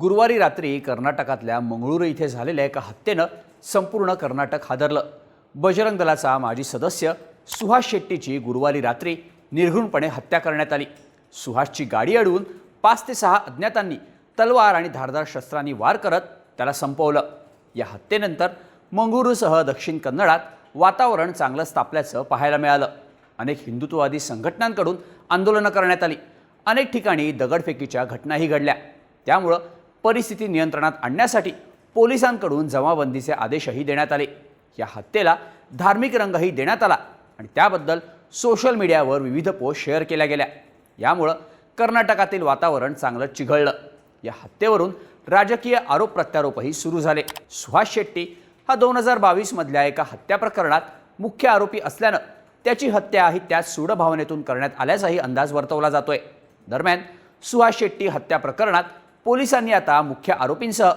गुरुवारी रात्री कर्नाटकातल्या मंगळुरू इथे झालेल्या एका हत्येनं संपूर्ण कर्नाटक हादरलं. बजरंग दलाचा माजी सदस्य सुहास शेट्टीची गुरुवारी रात्री निर्घृणपणे हत्या करण्यात आली. सुहासची गाडी अडवून पाच ते सहा अज्ञातांनी तलवार आणि धारदार शस्त्रांनी वार करत त्याला संपवलं. या हत्येनंतर मंगळुरूसह दक्षिण कन्नडात वातावरण चांगलंच तापल्याचं पाहायला मिळालं. अनेक हिंदुत्ववादी संघटनांकडून आंदोलनं करण्यात आली. अनेक ठिकाणी दगडफेकीच्या घटनाही घडल्या. त्यामुळं परिस्थिती नियंत्रणात आणण्यासाठी पोलिसांकडून जमावबंदीचे आदेशही देण्यात आले. या हत्येला धार्मिक रंगही देण्यात आला आणि त्याबद्दल सोशल मीडियावर विविध पोस्ट शेअर केल्या गेल्या. यामुळं कर्नाटकातील वातावरण चांगलं चिघळलं. या हत्येवरून राजकीय आरोप प्रत्यारोपही सुरू झाले. सुहास शेट्टी हा दोन हजार बावीसमधल्या एका हत्या प्रकरणात मुख्य आरोपी असल्यानं त्याची हत्या ही त्याच सूडभावनेतून करण्यात आल्याचाही अंदाज वर्तवला जातोय. दरम्यान सुहास शेट्टी हत्या प्रकरणात पोलिसांनी आता मुख्य आरोपींसह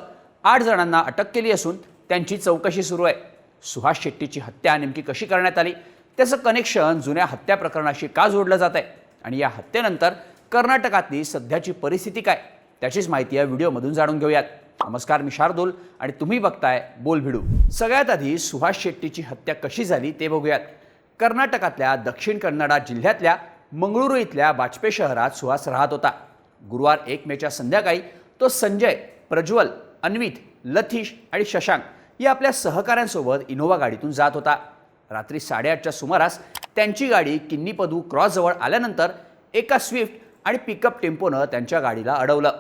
आठ जणांना अटक केली असून त्यांची चौकशी सुरू आहे. सुहास शेट्टीची हत्या नेमकी कशी करण्यात आली? त्याचं कनेक्शन जुन्या हत्या प्रकरणाशी का जोडलं जात आहे? आणि या हत्येनंतर कर्नाटकातली सध्याची परिस्थिती काय? त्याचीच माहिती या व्हिडिओमधून जाणून घेऊयात. नमस्कार मी शार्दूल आणि तुम्ही बघताय बोल भिडू. सगळ्यात आधी सुहास शेट्टीची हत्या कशी झाली ते बघूयात. कर्नाटकातल्या दक्षिण कन्नडा जिल्ह्यातल्या मंगळुरू इथल्या बाजपे शहरात सुहास राहत होता. गुरुवार एक मेच्या संध्याकाळी तो संजय प्रज्वल अन्वित लथीश आणि शशांक या आपल्या सहकाऱ्यांसोबत इनोव्हा गाडीतून जात होता. रात्री साडेआठच्या सुमारास त्यांची गाडी किन्नीपदू क्रॉसजवळ आल्यानंतर एका स्विफ्ट आणि पिकअप टेम्पोनं त्यांच्या गाडीला अडवलं.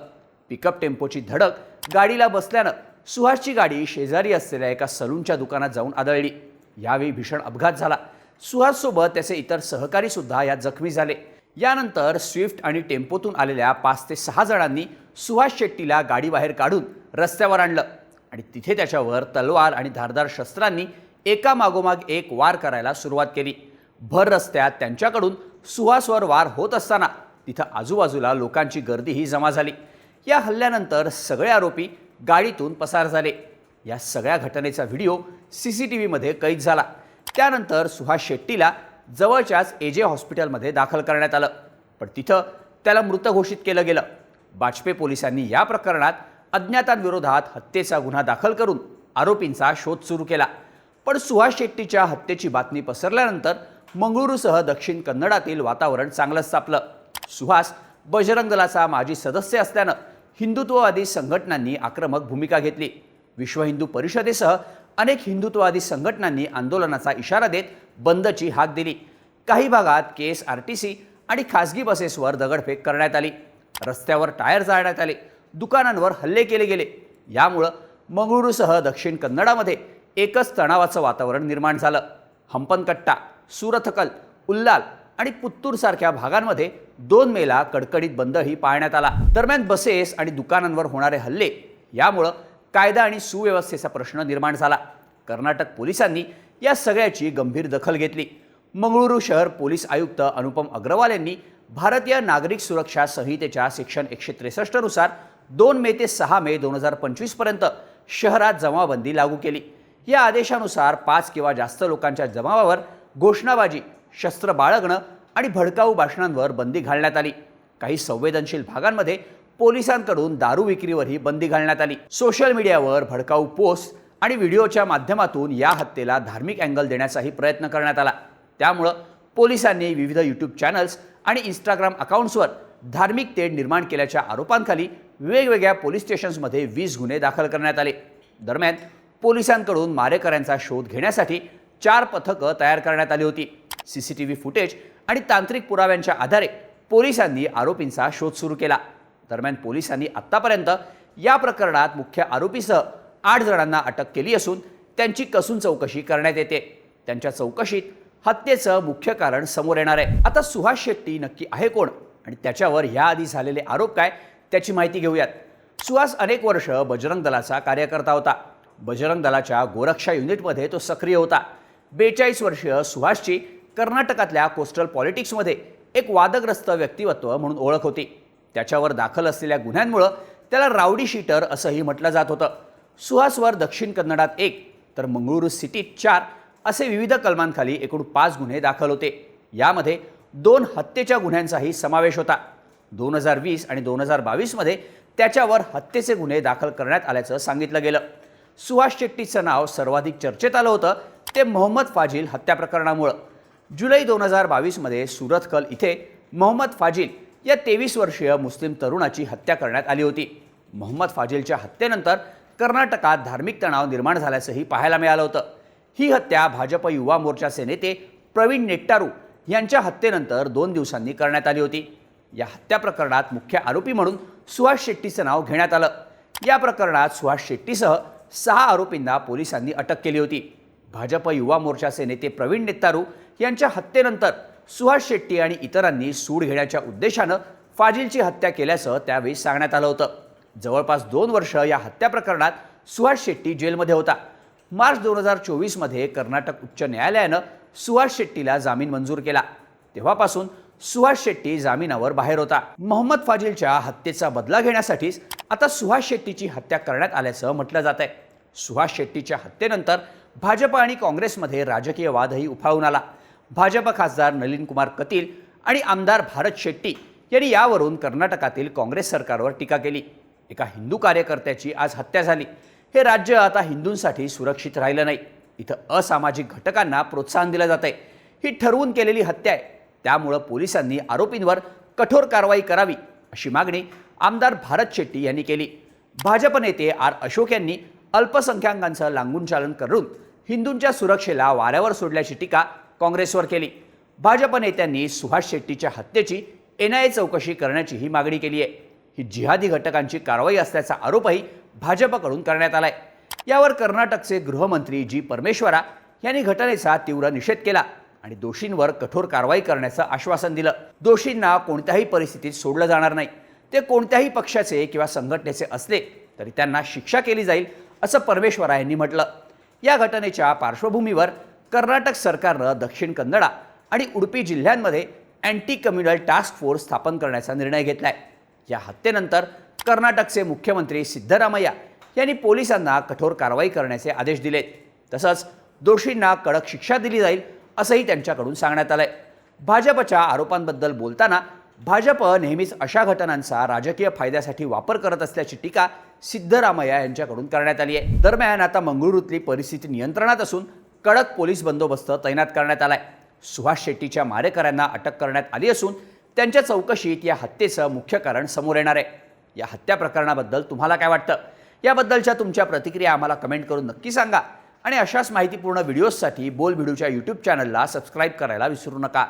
पिकअप टेम्पोची धडक गाडीला बसल्यानं सुहासची गाडी शेजारी असलेल्या एका सलूनच्या दुकानात जाऊन आदळली. यावेळी भीषण अपघात झाला. सुहाससोबत त्याचे इतर सहकारी सुद्धा यात जखमी झाले. यानंतर स्विफ्ट आणि टेम्पोतून आलेल्या पाच ते सहा जणांनी सुहास शेट्टीला गाडीबाहेर काढून रस्त्यावर आणलं. आणि तिथे त्याच्यावर तलवार आणि धारदार शस्त्रांनी एका मागोमाग एक वार करायला सुरुवात केली. भर रस्त्यात त्यांच्याकडून सुहासवर वार होत असताना तिथं आजूबाजूला लोकांची गर्दीही जमा झाली. या हल्ल्यानंतर सगळे आरोपी गाडीतून पसार झाले. या सगळ्या घटनेचा व्हिडिओ सी सी टी व्हीमध्ये कैद झाला. त्यानंतर सुहास शेट्टीला जवळच्याच एजे हॉस्पिटलमध्ये दाखल करण्यात आलं. पण तिथं त्याला मृत घोषित केलं गेलं. बाजपे पोलिसांनी या प्रकरणात अज्ञातांविरोधात हत्येचा गुन्हा दाखल करून आरोपींचा शोध सुरू केला. पण सुहास शेट्टीच्या हत्येची बातमी पसरल्यानंतर मंगळुरूसह दक्षिण कन्नडातील वातावरण चांगलंच तापलं सुहास बजरंग दलाचा माजी सदस्य असल्यानं हिंदुत्ववादी संघटनांनी आक्रमक भूमिका घेतली. विश्व हिंदू परिषदेसह अनेक हिंदुत्ववादी संघटनांनी आंदोलनाचा इशारा देत बंदची हाक दिली. काही भागात केस आर टी सी आणि खासगी बसेसवर दगडफेक करण्यात आली. रस्त्यावर टायर जाळण्यात आले. दुकानांवर हल्ले केले गेले. यामुळं मंगळुरूसह दक्षिण कन्नडामध्ये एकच तणावाचं वातावरण निर्माण झालं. हंपनकट्टा सुरथकल उल्लाल आणि पुत्तूरसारख्या भागांमध्ये दोन मेला कडकडीत बंदही पाळण्यात आला. दरम्यान बसेस आणि दुकानांवर होणारे हल्ले यामुळं कायदा आणि सुव्यवस्थेचा प्रश्न निर्माण झाला. कर्नाटक पोलिसांनी या सगळ्याची गंभीर दखल घेतली. मंगळुरू शहर पोलीस आयुक्त अनुपम अग्रवाल यांनी भारतीय नागरिक सुरक्षा संहितेच्या सेक्शन एकशे त्रेसष्टनुसार दोन मे ते सहा मे दोन हजार पंचवीसपर्यंत शहरात जमावबंदी लागू केली. या आदेशानुसार पाच किंवा जास्त लोकांच्या जमावावर घोषणाबाजी शस्त्र बाळगणं आणि भडकाऊ भाषणांवर बंदी घालण्यात आली. काही संवेदनशील भागांमध्ये पोलिसांकडून दारू विक्रीवरही बंदी घालण्यात आली. सोशल मीडियावर भडकाऊ पोस्ट आणि व्हिडिओच्या माध्यमातून या हत्येला धार्मिक अँगल देण्याचाही प्रयत्न करण्यात आला. त्यामुळं पोलिसांनी विविध यूट्यूब चॅनल्स आणि इंस्टाग्राम अकाउंट्सवर धार्मिक तेढ निर्माण केल्याच्या आरोपांखाली वेगवेगळ्या पोलीस स्टेशन्समध्ये वीस गुन्हे दाखल करण्यात आले. दरम्यान पोलिसांकडून मारेकऱ्यांचा शोध घेण्यासाठी चार पथकं तयार करण्यात आली होती. C C T V footage आणि तांत्रिक पुराव्यांच्या आधारे पोलिसांनी आरोपींचा शोध सुरू केला. दरम्यान पोलिसांनी आत्तापर्यंत या प्रकरणात मुख्य आरोपीसह आठ जणांना अटक केली असून त्यांची कसून चौकशी करण्यात येते. त्यांच्या चौकशीत हत्येचं मुख्य कारण समोर येणार आहे. आता सुहास शेट्टी नक्की आहे कोण? आणि त्याच्यावर याआधी झालेले आरोप काय? त्याची माहिती घेऊयात. सुहास अनेक वर्ष बजरंग दलाचा कार्यकर्ता होता. बजरंग दलाच्या गोरक्षा युनिटमध्ये तो सक्रिय होता. बेचाळीस वर्ष सुहासची कर्नाटकातल्या कोस्टल पॉलिटिक्समध्ये एक वादग्रस्त व्यक्तिमत्व म्हणून ओळख होती. त्याच्यावर दाखल असलेल्या गुन्ह्यांमुळं त्याला रावडी शीटर असंही म्हटलं जात होतं. सुहासवर दक्षिण कन्नडात एक तर मंगळुरू सिटीत चार असे विविध कलमांखाली एकूण पाच गुन्हे दाखल होते. यामध्ये दोन हत्येच्या गुन्ह्यांचाही समावेश होता. दोन हजार वीस आणि दोन हजार बावीसमध्ये त्याच्यावर हत्येचे गुन्हे दाखल करण्यात आल्याचं सांगितलं गेलं. सुहास शेट्टीचं नाव सर्वाधिक चर्चेत आलं होतं. ते मोहम्मद फाजील हत्या प्रकरणामुळं. जुलै दोन हजार बावीसमध्ये सुरतकल इथे मोहम्मद फाजील या तेवीस वर्षीय मुस्लिम तरुणाची हत्या करण्यात आली होती. मोहम्मद फाजीलच्या हत्येनंतर कर्नाटकात धार्मिक तणाव निर्माण झाल्याचंही पाहायला मिळालं होतं. ही हत्या भाजप युवा मोर्चाचे नेते प्रवीण नेट्टारू यांच्या हत्येनंतर दोन दिवसांनी करण्यात आली होती. या हत्या प्रकरणात मुख्य आरोपी म्हणून सुहास शेट्टीचं नाव घेण्यात आलं. या प्रकरणात सुहास शेट्टीसह सहा आरोपींना पोलिसांनी अटक केली होती. भाजप युवा मोर्चाचे नेते प्रवीण नेत्तारू यांच्या हत्येनंतर सुहास शेट्टी आणि इतरांनी सूड घेण्याच्या उद्देशानं फाजीलची हत्या केल्याचं त्यावेळी सांगण्यात आलं होतं. जवळपास दोन वर्ष या हत्या प्रकरणात सुहास शेट्टी जेलमध्ये होता. मार्च दोन हजार चोवीसमध्ये कर्नाटक उच्च न्यायालयानं सुहास शेट्टीला जामीन मंजूर केला. तेव्हापासून सुहास शेट्टी जामिनावर बाहेर होता. मोहम्मद फाजिलच्या हत्येचा बदला घेण्यासाठीच आता सुहास शेट्टीची हत्या करण्यात आल्याचं म्हटलं जात आहे सुहास शेट्टीच्या हत्येनंतर भाजप आणि काँग्रेसमध्ये राजकीय वादही उफाळून आला. भाजप खासदार नलीन कुमार कतील आणि आमदार भारत शेट्टी यांनी यावरून कर्नाटकातील काँग्रेस सरकारवर टीका केली. एका हिंदू कार्यकर्त्याची आज हत्या झाली. हे राज्य आता हिंदूंसाठी सुरक्षित राहिलं नाही. इथं असामाजिक घटकांना प्रोत्साहन दिलं जात आहे ही ठरवून केलेली हत्या आहे. त्यामुळं पोलिसांनी आरोपींवर कठोर कारवाई करावी अशी मागणी आमदार भारत शेट्टी यांनी केली. भाजप नेते आर अशोक यांनी अल्पसंख्याकांचं लांगून चालन करून हिंदूंच्या सुरक्षेला वाऱ्यावर सोडल्याची टीका काँग्रेसवर केली. भाजप नेत्यांनी सुहास शेट्टीच्या हत्येची एन आय ए चौकशी करण्याचीही मागणी केली आहे. ही जिहादी घटकांची कारवाई असल्याचा आरोपही भाजपकडून करण्यात आलाय. यावर कर्नाटकचे गृहमंत्री जी. परमेश्वरा यांनी घटनेचा तीव्र निषेध केला आणि दोषींवर कठोर कारवाई करण्याचं आश्वासन दिलं. दोषींना कोणत्याही परिस्थितीत सोडलं जाणार नाही. ते कोणत्याही पक्षाचे किंवा संघटनेचे असले तरी त्यांना शिक्षा केली जाईल असं परमेश्वरा यांनी म्हटलं. या घटनेच्या पार्श्वभूमीवर कर्नाटक सरकारनं दक्षिण कन्नडा आणि उडपी जिल्ह्यांमध्ये अँटी कम्युनल टास्क फोर्स स्थापन करण्याचा निर्णय घेतलाय. या हत्येनंतर कर्नाटकचे मुख्यमंत्री सिद्धरामय्या यांनी पोलिसांना कठोर कारवाई करण्याचे आदेश दिलेत. तसंच दोषींना कडक शिक्षा दिली जाईल असंही त्यांच्याकडून सांगण्यात आलंय. भाजपच्या आरोपांबद्दल बोलताना भाजप नेहमीच अशा घटनांचा राजकीय फायद्यासाठी वापर करत असल्याची टीका सिद्धरामय्या यांच्याकडून करण्यात आली आहे दरम्यान आता मंगळुरूतली परिस्थिती नियंत्रणात असून कडक पोलीस बंदोबस्त तैनात करण्यात आलाय. सुभाष शेट्टीच्या मारेकऱ्यांना अटक करण्यात आली असून त्यांच्या चौकशीत या हत्येचं मुख्य कारण समोर येणार आहे. या हत्या प्रकरणाबद्दल तुम्हाला काय वाटतं? याबद्दलच्या तुमच्या प्रतिक्रिया आम्हाला कमेंट करून नक्की सांगा. आणि अशाच माहितीपूर्ण व्हिडिओजसाठी बोल व्हिडिओच्या यूट्यूब चॅनलला सबस्क्राईब करायला विसरू नका.